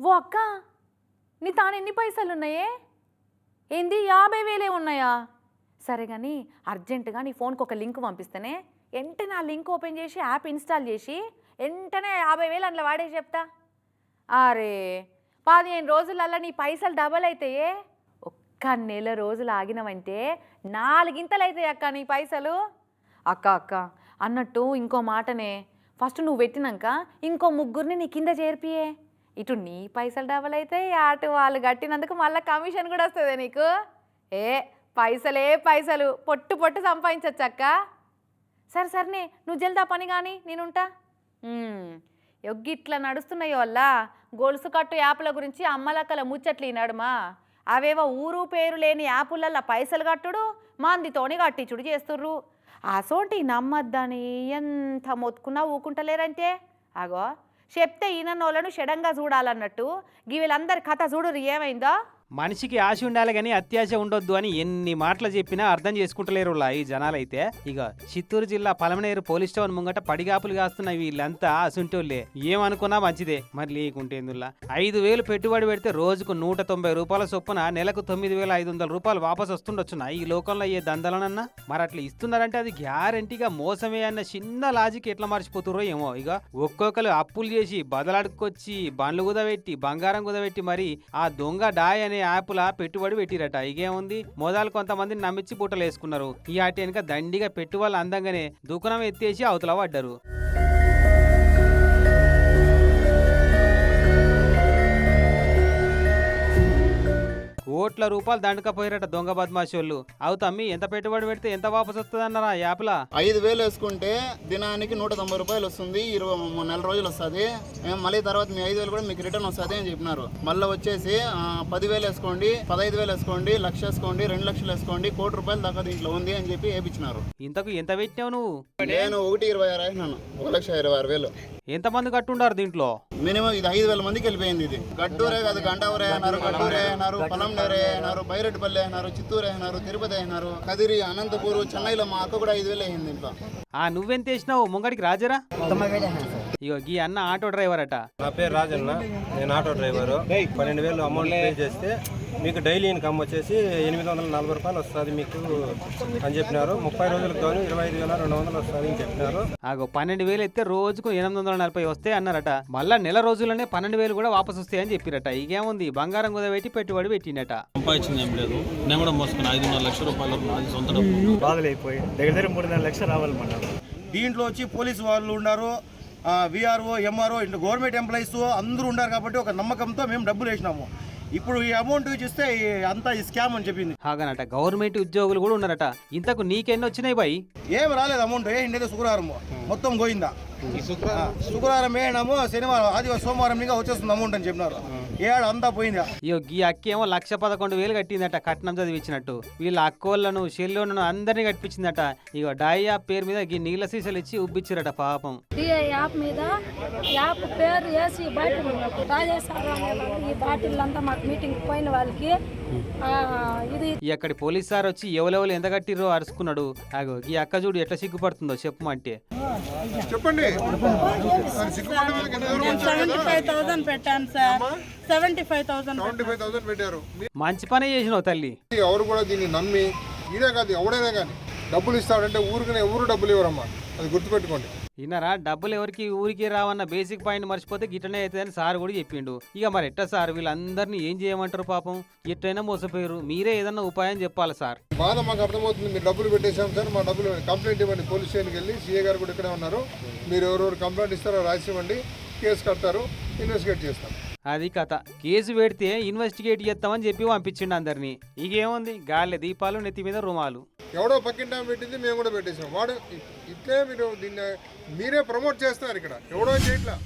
ఓ అక్క నీ తాను ఎన్ని పైసలు ఉన్నాయే ఏంది యాభై వేలే ఉన్నాయా? సరే కానీ అర్జెంటుగా నీ ఫోన్కి ఒక లింక్ పంపిస్తేనే వెంటనే ఆ లింక్ ఓపెన్ చేసి యాప్ ఇన్స్టాల్ చేసి వెంటనే యాభై వేలు అందులో వాడేసి చెప్తా. అరే పదిహేను రోజులల్లా నీ పైసలు డబల్ అవుతాయే ఒక్క నెల రోజులు ఆగినవంటే నాలుగింతలు అవుతాయి అక్క నీ పైసలు. అక్క అక్క అన్నట్టు ఇంకో మాటనే. ఫస్ట్ నువ్వు పెట్టినాక ఇంకో ముగ్గురిని నీ కింద చేర్పియే. ఇటు నీ పైసలు డబల్ అయితే అటు వాళ్ళు కట్టినందుకు మళ్ళీ కమిషన్ కూడా వస్తుంది నీకు? ఏ పైసలే పైసలు. పొట్టు పొట్టు సంపాదించచ్చక్క సరే సరేనే నువ్వు జల్దా పని కానీ నేనుంటా ఎగ్గి ఇట్లా నడుస్తున్నాయో వల్ల గొలుసు కట్టు యాప్ల గురించి అమ్మలక్కల ముచ్చట్లు ఈనాడుమా అవేవో ఊరు పేరు లేని యాపులల్లా పైసలు కట్టుడు మందితోని కట్టించుడు చేస్తుర్రు. అసోంటి నమ్మద్దని ఎంత మొత్తుకున్నా ఊకుంటలేరంటే. అగో చెప్తే ఈయనోళ్ళను షడంగా చూడాలన్నట్టు. వీళ్ళందరి కథ చూడురు ఏమైందో? మనిషికి ఆశ ఉండాలి కానీ అత్యాశ ఉండొద్దు అని ఎన్ని మాటలు చెప్పినా అర్థం చేసుకుంటలేరు ఈ జనాలైతే. ఇక చిత్తూరు జిల్లా పలమనేరు పోలీస్ స్టేషన్ ముంగట పడిగాపులు కాస్తున్న వీళ్ళంతా అసుంటోళ్ళే ఏమనుకున్నా మంచిదే. మరి లేకుంటేందుల్లా ఐదు వేలు పెట్టుబడి పెడితే రోజుకు నూట తొంభై రూపాయల చొప్పున నెలకు తొమ్మిది వేల ఐదు వందల రూపాయలు వాపస్ వస్తుండొచ్చునా? ఈ లోకంలో ఏ దందలనన్నా? మరి అట్లా ఇస్తున్నారంటే అది గ్యారంటీగా మోసమే అన్న చిన్న లాజిక్ ఎట్లా మర్చిపోతుర్రో ఏమో. ఇక ఒక్కొక్కరు అప్పులు చేసి బదలాడుకొచ్చి బండ్లు కుదబెట్టి బంగారం కుదబెట్టి మరి ఆ దొంగ డాయ్ అనే యాప్లా పెట్టుబడి పెట్టిరట. ఇగేముంది? మోదాలు కొంతమందిని నమ్మించి బుట్టలు వేసుకున్నారు ఈ ఆట వెనుక దండిగా పెట్టుబడులు అందంగానే దుకాణం ఎత్తేసి అవతల పడ్డారు. కోట్ల రూపాయలు దండకపోయారట దొంగ బద్మాషోళ్ళు అవు తమ్మి ఎంత పెట్టుబడి పెడితే ఎంత వాపస్ వస్తుంది అన్నారా యాప్లా? ఐదు వేలు వేసుకుంటే దినానికి నూట తొంభై రూపాయలు వస్తుంది ఇరవై నెల రోజులు వస్తుంది. మళ్ళీ తర్వాత మీ ఐదు వేలు కూడా మీకు రిటర్న్ వస్తుంది అని చెప్పినారు. మళ్ళీ వచ్చేసి పదివేలు వేసుకోండి పదహైదు వేలు వేసుకోండి లక్ష వేసుకోండి రెండు లక్షలు వేసుకోండి కోటి రూపాయలు దాకా దీంట్లో ఉంది అని చెప్పి వేయించినారు ఇంతకు ఎంత పెట్టినావు నువ్వు? నేను ఒకటి ఇరవై ఆరు అయినాను ఒక లక్ష ఇరవై ఆరు వేలు. ఎంతమంది కట్టుండారు దీంట్లో? మినిమం ఇది ఐదు వేల మందికి వెళ్ళిపోయింది ఇది. గడ్డూరే కాదు గండావరే అన్నారు గడ్డూరే అన్నారు పొలంనేరే అన్నారు బైరెడ్డిపల్లి అన్నారు చిత్తూరు అయినారు తిరుపతి అయినారు కదిరి అనంతపూర్ చెన్నైలో మా అక్క కూడా ఐదు వేలు అయింది ఇంట్లో ఆ నువ్వెంత వేసినావు? ముంగడికి రాజరా? ఇగో గీ అన్న ఆటో డ్రైవర్ అట నా పేరు రాజన్న. నేను ఆటో డ్రైవరు. పన్నెండు వేలు అమౌంట్ పే చేస్తే మీకు డైలీ ఇన్కమ్ వచ్చేసి ఎనిమిది వందల నలభై రూపాయలు వస్తుంది మీకు అని చెప్పినారు. ముప్పై రోజులకు గాను ఇరవై ఐదు వేల రెండు వందలు వస్తుంది అని చెప్పినారు. ఆగో పన్నెండు వేలు అయితే రోజుకు ఎనిమిది వందల నలభై వస్తాయి అన్నారట. మళ్ళా నెల రోజుల్లోనే పన్నెండు వేలు కూడా వాపస్ వస్తాయని చెప్పిరట. ఇకేముంది బంగారం కుదబెట్టి పెట్టుబడి పెట్టిండట. సంపాదించింది ఏం లేదు. నేను కూడా మోసుకుని ఐదున్నర లక్షల రూపాయలు నాది సొంత డబ్బు. బాధలైపోయి దగ్గర దగ్గర మూడున్నర లక్షలు రావాలి మన దీంట్లో వచ్చి పోలీసు వాళ్ళు ఉన్నారు. విఆర్ఓ ఎంఆర్ఓ ఇట్లా గవర్నమెంట్ ఎంప్లాయీస్ అందరూ ఉన్నారు కాబట్టి ఒక నమ్మకంతో మేము డబ్బులు వేసినాము. ఇప్పుడు ఈ అమౌంట్ చూస్తే అంతా ఈ స్కామ్ అని చెప్పింది. హాగనట గవర్నమెంట్ ఉద్యోగులు కూడా ఉన్నారట. ఇంతకు నీకెన్ని వచ్చినాయి బాయ్? ఏం రాలేదు అమౌంట్ ఏ ఇండియా శుక్రవారం. మొత్తం పోయిందా శుక్రవారం వేయడము శనివారం ఆదివారం సోమవారం ఇంకా వచ్చేస్తుంది అమౌంట్ అని చెప్పినారు. ఏడు అంతా పోయిందా? ఇగో గీ అక్కేమో లక్ష పదకొండు వేలు కట్టిందట కట్నం చదివించినట్టు. వీళ్ళ అక్కోళ్ళను చెల్లెళ్ళను అందరినీ కట్టించిందట. ఇగో డైయా పేరు మీద గీ నీళ్ళ సీసాలు ఇచ్చి ఉబ్బిచ్చిరట పాపం. ఈ యాప్ మీద యాప్ పేరు వేసి బాటిల్ రాజేశ్వర ఈ బాటిల్ అంతా మాకు మీటింగ్ పోయిన వాళ్ళకి ఇది అక్కడి పోలీస్ సార్ వచ్చి ఎవరెవరు ఎంత కట్టిర్రో అరుచుకున్నాడు అగో ఈ అక్క చూడు ఎట్లా సిగ్గుపడుతుందో చెప్పమంటే సెవెంటీ ఫైవ్ థౌసండ్ పెట్టాను sir. Seventy five thousand five thousand పెట్టారు. మంచి పనే చేసినావు తల్లి. ఎవరు కూడా దీన్ని నమ్మి ఇదే కాదు ఎవడైనా కానీ డబ్బులు ఇస్తాడంటే ఊరికనే ఎవరు డబ్బులు ఇవ్వరమ్మా. అది గుర్తుపెట్టుకోండి. విన్నారా డబ్బులు ఎవరికి ఊరికి రావన్న బేసిక్ పాయింట్ మర్చిపోతే గిట్టనే అవుతుందని సార్ కూడా చెప్పిండు. ఇక మరి ఎట్ట సార్? వీళ్ళందరినీ ఏం చేయమంటారు పాపం? ఎట్టైనా మోసపోయారు. మీరే ఏదన్నా ఉపాయం చెప్పాలి సార్? బాధ మాకు అర్థమవుతుంది. మీరు డబ్బులు పెట్టేశాం సార్. మా డబ్బులు కంప్లైంట్ ఇవ్వండి. పోలీస్ స్టేషన్కి వెళ్ళి సీఏ గారు కూడా ఇక్కడే ఉన్నారు. మీరు ఎవరెవరు కంప్లైంట్ ఇస్తారో రాసి ఇవ్వండి కేసు కడతారు. ఇన్వెస్టిగేట్ చేస్తాం. అది కథ. కేసు పెడితే ఇన్వెస్టిగేట్ చేస్తామని చెప్పి పంపించిండు అందరినీ. ఇకేముంది? గాలి దీపాలు నెత్తి మీద రుమాలు. ఎవడో పక్కింట పెట్టింది మేము కూడా పెట్టేసాం. వాడు ఇట్లే మీరు దీన్ని మీరే ప్రమోట్ చేస్తున్నారు ఇక్కడ. ఎవడో చేయట్లా?